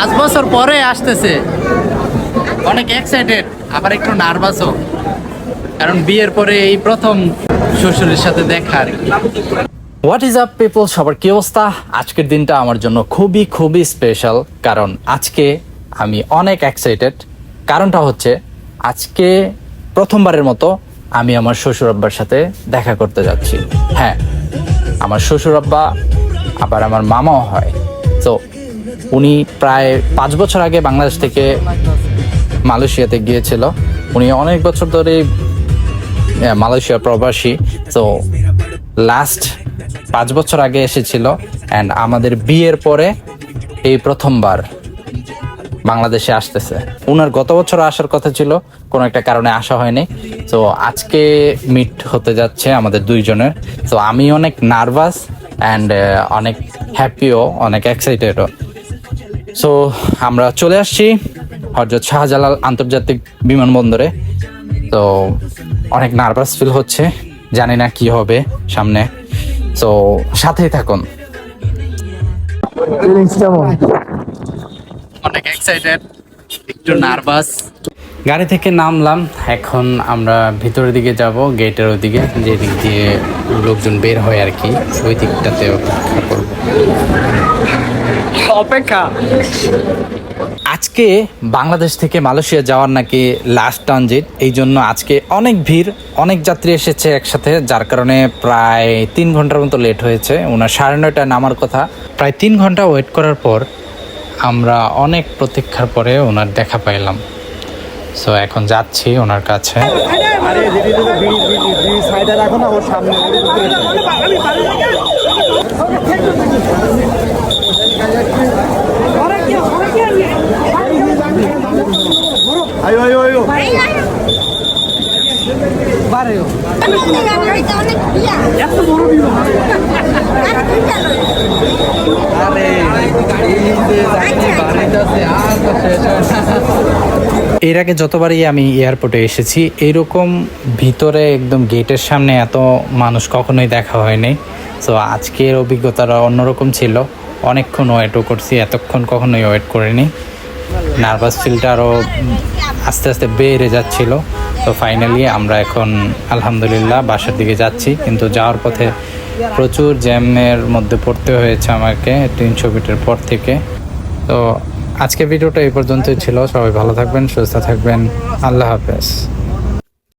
পাঁচ বছর পরে আসতেছে। অনেক এক্সাইটেড আবার একটু নার্ভাসও কারণ বিয়ের পরে এই প্রথম শ্বশুরের সাথে দেখা আর কি। হোয়াট ইজ আপ পিপল সবার কি অবস্থা? আজকের দিনটা আমার জন্য খুবই খুবই স্পেশাল কারণ আজকে আমি অনেক এক্সাইটেড কারণটা হচ্ছে, আজকে প্রথমবারের মতো আমি আমার শ্বশুর আব্বার সাথে দেখা করতে যাচ্ছি। হ্যাঁ আমার শ্বশুর আব্বা আবার আমার মামাও হয়। তো উনি প্রায় পাঁচ বছর আগে বাংলাদেশ থেকে মালয়েশিয়াতে গিয়েছিল। উনি অনেক বছর ধরে মালয়েশিয়া প্রবাসী। তো লাস্ট পাঁচ বছর আগে এসেছিল অ্যান্ড আমাদের বিয়ের পরে এই প্রথমবার বাংলাদেশে আসতেছে। ওনার গত বছর আসার কথা ছিল, কোনো একটা কারণে আসা হয়নি। তো আজকে মিট হতে যাচ্ছে আমাদের দুইজনের। তো আমি অনেক নার্ভাস অ্যান্ড অনেক হ্যাপিও অনেক এক্সাইটেডও সো আমরা চলে আসছি হজরত শাহজালাল আন্তর্জাতিক বিমানবন্দরে। তো অনেক নার্ভাস ফিল হচ্ছে, জানি না কি হবে সামনে। তো সাথেই থাকুন। অনেক একটু নার্ভাস গাড়ি থেকে নামলাম, এখন আমরা ভিতরের দিকে যাব, গেটের ওদিকে যে দিক দিয়ে লোকজন বের হয় আর কি, ওই দিকটাতে করব। অপেক্ষা। আজকে বাংলাদেশ থেকে মালয়েশিয়া যাওয়ার নাকি লাস্ট ট্রানজিট এই জন্য আজকে অনেক ভিড় অনেক যাত্রী এসেছে একসাথে যার কারণে প্রায় তিন ঘণ্টার মতো লেট হয়েছে। ওনার সাড়ে নয়টায় নামার কথা। প্রায় তিন ঘণ্টা ওয়েট করার পর আমরা অনেক প্রতীক্ষার পরে ওনার দেখা পাইলাম। সো এখন যাচ্ছি ওনার কাছে। আরে দিদি দিদি বিড়ি বিড়ি বিড়ি সাইডে রাখো না ওর সামনে আয়ো আয়ো আয়ো এর আগে যতবারই আমি এয়ারপোর্টে এসেছি এরকম ভিতরে একদম গেটের সামনে এত মানুষ কখনোই দেখা হয়নি। তো আজকের অভিজ্ঞতাটা অন্যরকম ছিল। অনেকক্ষণ ওয়েটও করছি এতক্ষণ কখনোই ওয়েট করিনি। নার্ভাস ফিলটা আরও আস্তে আস্তে বেড়ে যাচ্ছিল। তো ফাইনালি আমরা এখন আলহামদুলিল্লাহ বাসার দিকে যাচ্ছি। কিন্তু যাওয়ার পথে প্রচুর জ্যামের মধ্যে পড়তে হয়েছে আমাকে তিনশো ফিটের পর থেকে। তো আজকে ভিডিওটা এই পর্যন্তই ছিল। সবাই ভালো থাকবেন, সুস্থ থাকবেন। আল্লাহ হাফেজ।